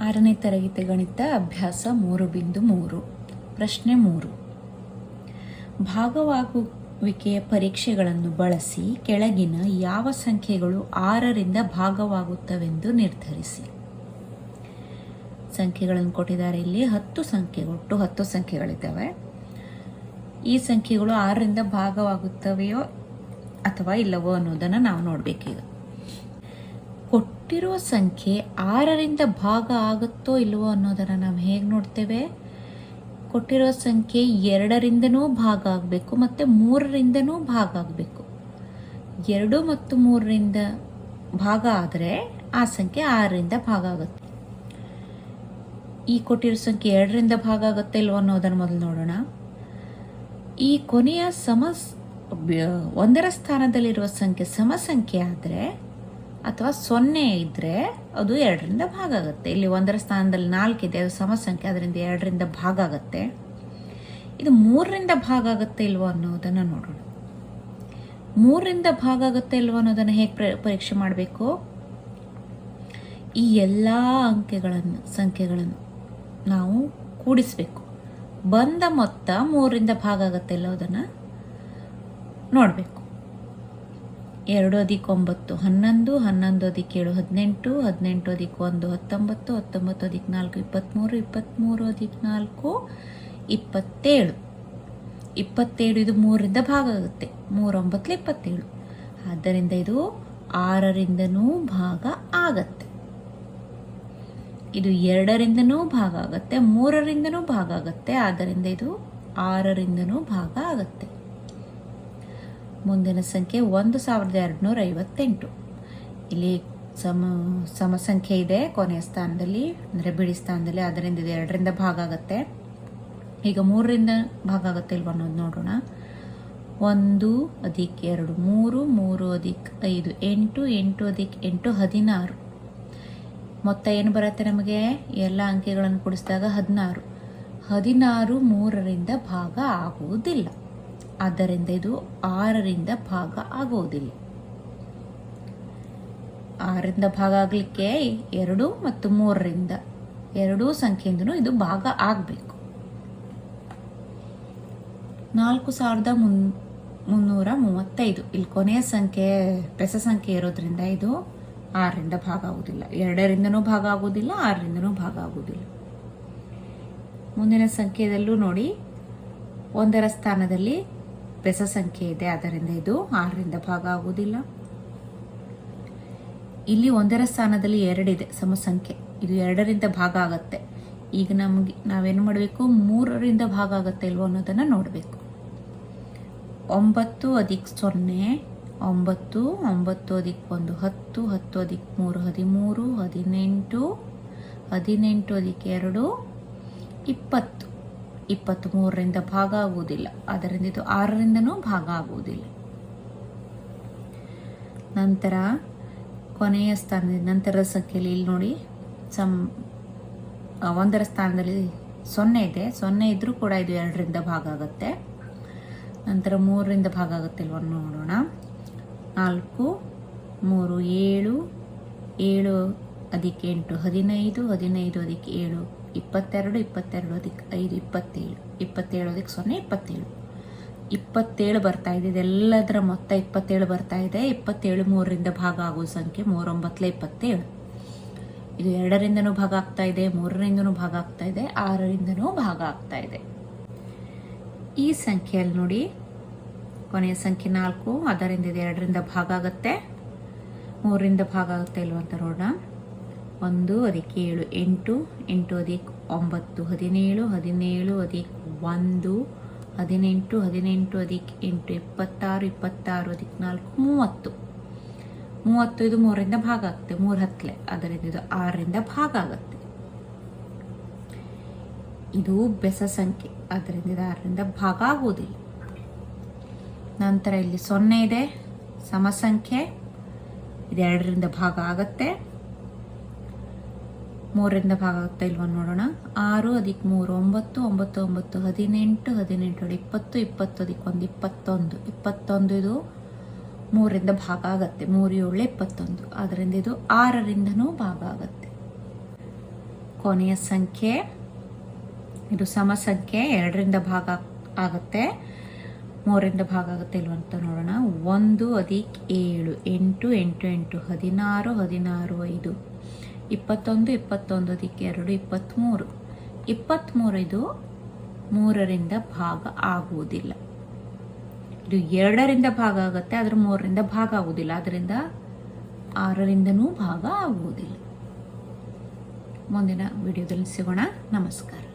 ಆರನೇ ತರಗತಿ ಗಣಿತ ಅಭ್ಯಾಸ ಮೂರು ಬಿಂದು ಮೂರು. ಪ್ರಶ್ನೆ ಮೂರು. ಭಾಗವಾಗುವಿಕೆಯ ಪರೀಕ್ಷೆಗಳನ್ನು ಬಳಸಿ ಕೆಳಗಿನ ಯಾವ ಸಂಖ್ಯೆಗಳು ಆರರಿಂದ ಭಾಗವಾಗುತ್ತವೆಂದು ನಿರ್ಧರಿಸಿ. ಸಂಖ್ಯೆಗಳನ್ನು ಕೊಟ್ಟಿದ್ದಾರೆ ಇಲ್ಲಿ ಹತ್ತು ಸಂಖ್ಯೆ ಒಟ್ಟು ಹತ್ತು ಸಂಖ್ಯೆಗಳಿದ್ದಾವೆ. ಈ ಸಂಖ್ಯೆಗಳು ಆರರಿಂದ ಭಾಗವಾಗುತ್ತವೆಯೋ ಅಥವಾ ಇಲ್ಲವೋ ಅನ್ನೋದನ್ನು ನಾವು ನೋಡಬೇಕೀಗ. ಕೊಟ್ಟಿರುವ ಸಂಖ್ಯೆ ಆರರಿಂದ ಭಾಗ ಆಗುತ್ತೋ ಇಲ್ಲವೋ ಅನ್ನೋದನ್ನು ನಾವು ಹೇಗೆ ನೋಡ್ತೇವೆ? ಕೊಟ್ಟಿರೋ ಸಂಖ್ಯೆ ಎರಡರಿಂದನೂ ಭಾಗ ಆಗಬೇಕು, ಮತ್ತು ಮೂರರಿಂದನೂ ಭಾಗ ಆಗಬೇಕು. ಎರಡು ಮತ್ತು ಮೂರರಿಂದ ಭಾಗ ಆದರೆ ಆ ಸಂಖ್ಯೆ ಆರರಿಂದ ಭಾಗ ಆಗುತ್ತೆ. ಈ ಕೊಟ್ಟಿರೋ ಸಂಖ್ಯೆ ಎರಡರಿಂದ ಭಾಗ ಆಗುತ್ತೆ ಇಲ್ವೋ ಅನ್ನೋದನ್ನು ಮೊದಲು ನೋಡೋಣ. ಈ ಕೊನೆಯ ಸಮ ಒಂದರ ಸ್ಥಾನದಲ್ಲಿರುವ ಸಂಖ್ಯೆ ಸಮ ಸಂಖ್ಯೆ ಆದರೆ ಅಥವಾ ಸೊನ್ನೆ ಇದ್ದರೆ ಅದು ಎರಡರಿಂದ ಭಾಗ ಆಗುತ್ತೆ. ಇಲ್ಲಿ ಒಂದರ ಸ್ಥಾನದಲ್ಲಿ ನಾಲ್ಕಿದೆ ಅದು ಸಮ ಸಂಖ್ಯೆ ಅದರಿಂದ ಎರಡರಿಂದ ಭಾಗ ಆಗುತ್ತೆ. ಇದು ಮೂರರಿಂದ ಭಾಗ ಆಗುತ್ತೆ ಇಲ್ವೋ ಅನ್ನೋದನ್ನು ನೋಡೋಣ. ಮೂರರಿಂದ ಭಾಗ ಆಗುತ್ತೆ ಇಲ್ವೋ ಅನ್ನೋದನ್ನು ಹೇಗೆ ಪ್ರ- ಪರೀಕ್ಷೆ ಮಾಡಬೇಕು? ಈ ಎಲ್ಲ ಅಂಕೆಗಳನ್ನು, ಸಂಖ್ಯೆಗಳನ್ನು ನಾವು ಕೂಡಿಸಬೇಕು. ಬಂದ ಮೊತ್ತ ಮೂರರಿಂದ ಭಾಗ ಆಗುತ್ತೆ ಇಲ್ಲೋದನ್ನು ನೋಡಬೇಕು. ಎರಡು ಅದಿಕ್ ಒಂಬತ್ತು, ಹನ್ನೊಂದು ಹನ್ನೊಂದು ಏಳು, ಹದಿನೆಂಟು ಹದಿನೆಂಟು ಅದಿಕ್ ಒಂದು, ಹತ್ತೊಂಬತ್ತು ಹತ್ತೊಂಬತ್ತು ಅದಕ್ಕೆ ನಾಲ್ಕು ಇಪ್ಪತ್ತ್ಮೂರು ಇಪ್ಪತ್ತ್ಮೂರು ಅದಕ್ಕೆ ನಾಲ್ಕು, ಇಪ್ಪತ್ತೇಳು. ಇಪ್ಪತ್ತೇಳು ಇದು ಮೂರರಿಂದ ಭಾಗ ಆಗುತ್ತೆ. ಮೂರೊಂಬತ್ತು ಇಪ್ಪತ್ತೇಳು. ಆದ್ದರಿಂದ ಇದು ಆರರಿಂದನೂ ಭಾಗ ಆಗತ್ತೆ. ಇದು ಎರಡರಿಂದನೂ ಭಾಗ ಆಗತ್ತೆ, ಮೂರರಿಂದನೂ ಭಾಗ ಆಗುತ್ತೆ, ಆದ್ದರಿಂದ ಇದು ಆರರಿಂದನೂ ಭಾಗ ಆಗುತ್ತೆ. ಮುಂದಿನ ಸಂಖ್ಯೆ ಒಂದು ಸಾವಿರದ ಎರಡುನೂರ ಐವತ್ತೆಂಟು. ಇಲ್ಲಿ ಸಮ ಸಮ ಸಂಖ್ಯೆ ಇದೆ, ಕೊನೆಯ ಸ್ಥಾನದಲ್ಲಿ, ಅಂದರೆ ಬಿಡಿ ಸ್ಥಾನದಲ್ಲಿ, ಅದರಿಂದ ಇದು ಎರಡರಿಂದ ಭಾಗ ಆಗುತ್ತೆ. ಈಗ ಮೂರರಿಂದ ಭಾಗ ಆಗುತ್ತೆ ಇಲ್ವ ಅನ್ನೋದು ನೋಡೋಣ. ಒಂದು ಅದಿಕ್ ಎರಡು, ಮೂರು ಮೂರು ಅದಿಕ್ ಐದು, ಎಂಟು ಎಂಟು ಅದಿಕ್ ಎಂಟು, ಹದಿನಾರು. ಮೊತ್ತ ಏನು ಬರುತ್ತೆ ನಮಗೆ? ಎಲ್ಲ ಅಂಕೆಗಳನ್ನು ಕೂಡಿಸಿದಾಗ ಹದಿನಾರು. ಹದಿನಾರು ಮೂರರಿಂದ ಭಾಗ ಆಗುವುದಿಲ್ಲ. ಆದ್ದರಿಂದ ಇದು ಆರರಿಂದ ಭಾಗ ಆಗುವುದಿಲ್ಲ. ಆರರಿಂದ ಭಾಗ ಆಗಲಿಕ್ಕೆ ಎರಡು ಮತ್ತು ಮೂರರಿಂದ ಎರಡೂ ಸಂಖ್ಯೆಯಿಂದನೂ ಇದು ಭಾಗ ಆಗಬೇಕು. ನಾಲ್ಕು ಸಾವಿರದ ಮುನ್, ಮುನ್ನೂರ ಮೂವತ್ತೈದು. ಇಲ್ಲಿ ಕೊನೆಯ ಸಂಖ್ಯೆ ಬೆಸ ಸಂಖ್ಯೆ ಇರೋದ್ರಿಂದ ಇದು ಆರರಿಂದ ಭಾಗ ಆಗುವುದಿಲ್ಲ. ಎರಡರಿಂದನೂ ಭಾಗ ಆಗುವುದಿಲ್ಲ, ಆರರಿಂದನೂ ಭಾಗ ಆಗುವುದಿಲ್ಲ. ಮುಂದಿನ ಸಂಖ್ಯೆಯಲ್ಲೂ ನೋಡಿ. ಒಂದರ ಸ್ಥಾನದಲ್ಲಿ ಬೆಸ ಸಂಖ್ಯೆ ಇದೆ, ಅದರಿಂದ ಇದು ಆರರಿಂದ ಭಾಗ ಆಗುವುದಿಲ್ಲ. ಇಲ್ಲಿ ಒಂದರ ಸ್ಥಾನದಲ್ಲಿ ಎರಡಿದೆ ಸಮ ಸಂಖ್ಯೆ. ಇದು ಎರಡರಿಂದ ಭಾಗ ಆಗತ್ತೆ. ಈಗ ನಮಗೆ ನಾವೇನು ಮಾಡಬೇಕು? ಮೂರರಿಂದ ಭಾಗ ಆಗತ್ತೆ ಇಲ್ವೋ ಅನ್ನೋದನ್ನು ನೋಡಬೇಕು. ಒಂಬತ್ತು ಅದಕ್ಕೆ ಸೊನ್ನೆ, ಒಂಬತ್ತು ಒಂಬತ್ತು ಅದಕ್ಕೆ ಒಂದು ಹತ್ತು ಹತ್ತು ಅದಿಕ್ ಮೂರು ಹದಿಮೂರು, ಹದಿನೆಂಟು ಹದಿನೆಂಟು ಅದಕ್ಕೆ ಎರಡು, ಇಪ್ಪತ್ತು. ಇಪ್ಪತ್ತು ಮೂರರಿಂದ ಭಾಗ ಆಗುವುದಿಲ್ಲ ಅದರಿಂದ ಇದು ಆರರಿಂದನೂ ಭಾಗ ಆಗುವುದಿಲ್ಲ ನಂತರ ಕೊನೆಯ ಸ್ಥಾನದಲ್ಲಿ, ನಂತರ ಸಂಖ್ಯೆಯಲ್ಲಿ ಇಲ್ಲಿ ನೋಡಿ, ಸಂ ಒಂದರ ಸ್ಥಾನದಲ್ಲಿ ಸೊನ್ನೆ ಇದೆ. ಸೊನ್ನೆ ಇದ್ದರೂ ಕೂಡ ಇದು ಎರಡರಿಂದ ಭಾಗ ಆಗುತ್ತೆ ನಂತರ ಮೂರರಿಂದ ಭಾಗ ಆಗುತ್ತೆ ನೋಡೋಣ. ನಾಲ್ಕು, ಮೂರು, ಏಳು ಏಳು, ಅದಕ್ಕೆ ಎಂಟು, ಹದಿನೈದು ಹದಿನೈದು, ಅದಕ್ಕೆ ಏಳು ಇಪ್ಪತ್ತೆರಡು ಇಪ್ಪತ್ತೆರಡು ಅದಕ್ಕೆ ಐದು, ಇಪ್ಪತ್ತೇಳು. ಇಪ್ಪತ್ತೇಳು ಅದಕ್ಕೆ ಸೊನ್ನೆ, ಇಪ್ಪತ್ತೇಳು. ಇಪ್ಪತ್ತೇಳು ಬರ್ತಾ ಇದೆ. ಇದೆಲ್ಲದರ ಮೊತ್ತ ಇಪ್ಪತ್ತೇಳು ಬರ್ತಾ ಇದೆ. ಇಪ್ಪತ್ತೇಳು ಮೂರರಿಂದ ಭಾಗ ಆಗೋ ಸಂಖ್ಯೆ ಮೂರೊಂಬತ್ತಲೆ ಇಪ್ಪತ್ತೇಳು. ಇದು ಎರಡರಿಂದನೂ ಭಾಗ ಆಗ್ತಾ ಇದೆ, ಮೂರರಿಂದನೂ ಭಾಗ ಆಗ್ತಾ ಇದೆ, ಆರರಿಂದನೂ ಭಾಗ ಆಗ್ತಾ ಇದೆ. ಈ ಸಂಖ್ಯೆಯಲ್ಲಿ ನೋಡಿ, ಕೊನೆಯ ಸಂಖ್ಯೆ ನಾಲ್ಕು, ಅದರಿಂದ ಇದು ಎರಡರಿಂದ ಭಾಗ ಆಗುತ್ತೆ. ಮೂರರಿಂದ ಭಾಗ ಆಗುತ್ತೆ ಇಲ್ವಂತ ನೋಡೋಣ. ಒಂದು ಅದಕ್ಕೆ ಏಳು, ಎಂಟು ಎಂಟು ಅದಕ್ಕೆ ಒಂಬತ್ತು, ಹದಿನೇಳು ಹದಿನೇಳು ಅದಕ್ಕೆ ಒಂದು, ಹದಿನೆಂಟು ಹದಿನೆಂಟು ಅದಕ್ಕೆ ಎಂಟು ಇಪ್ಪತ್ತಾರು ಇಪ್ಪತ್ತಾರು ಅದಕ್ಕೆ ನಾಲ್ಕು, ಮೂವತ್ತು. ಮೂವತ್ತು ಇದು ಮೂರರಿಂದ ಭಾಗ ಆಗುತ್ತೆ ಮೂರು ಹತ್ತಲೆ. ಅದರಿಂದ ಇದು ಆರರಿಂದ ಭಾಗ ಆಗುತ್ತೆ. ಇದು ಬೆಸ ಸಂಖ್ಯೆ. ಅದರಿಂದ ಇದು ಆರರಿಂದ ಭಾಗ ಆಗುವುದಿಲ್ಲ. ನಂತರ ಇಲ್ಲಿ ಸೊನ್ನೆ ಇದೆ, ಸಮಸಂಖ್ಯೆ. ಇದೆರಡರಿಂದ ಇದು ಭಾಗ ಆಗತ್ತೆ. ಮೂರರಿಂದ ಭಾಗ ಆಗ್ತಾ ಇಲ್ವ ನೋಡೋಣ? ಆರು ಅದಕ್ಕೆ ಮೂರು, ಒಂಬತ್ತು ಒಂಬತ್ತು ಒಂಬತ್ತು, ಹದಿನೆಂಟು ಹದಿನೆಂಟು, ನೋಡಿ, ಇಪ್ಪತ್ತು ಇಪ್ಪತ್ತು ಅದಕ್ಕೆ ಒಂದು, ಇಪ್ಪತ್ತೊಂದು. ಇಪ್ಪತ್ತೊಂದು ಇದು ಮೂರರಿಂದ ಭಾಗ ಆಗತ್ತೆ. ಮೂರು, ಏಳು, ಇಪ್ಪತ್ತೊಂದು. ಅದರಿಂದ ಇದು ಆರರಿಂದನೂ ಭಾಗ ಆಗತ್ತೆ. ಕೊನೆಯ ಸಂಖ್ಯೆ, ಇದು ಸಮ ಸಂಖ್ಯೆ ಎರಡರಿಂದ ಭಾಗ ಆಗುತ್ತೆ. ಮೂರರಿಂದ ಭಾಗ ಆಗುತ್ತೆ ಇಲ್ವ ಅಂತ ನೋಡೋಣ. ಒಂದು, ಅದಿಕ್ ಏಳು, ಎಂಟು ಎಂಟು ಎಂಟು, ಹದಿನಾರು ಹದಿನಾರು, ಐದು. ಇಪ್ಪತ್ತೊಂದು ಇಪ್ಪತ್ತೊಂದು ಅದಕ್ಕೆ ಎರಡು, ಇಪ್ಪತ್ತ್ಮೂರು. ಇಪ್ಪತ್ತ್ಮೂರು ಇದು ಮೂರರಿಂದ ಭಾಗ ಆಗುವುದಿಲ್ಲ. ಇದು ಎರಡರಿಂದ ಭಾಗ ಆಗುತ್ತೆ, ಆದರೆ ಮೂರರಿಂದ ಭಾಗ ಆಗುವುದಿಲ್ಲ. ಅದರಿಂದ ಆರರಿಂದನೂ ಭಾಗ ಆಗುವುದಿಲ್ಲ. ಮುಂದಿನ ವಿಡಿಯೋದಲ್ಲಿ ಸಿಗೋಣ. ನಮಸ್ಕಾರ.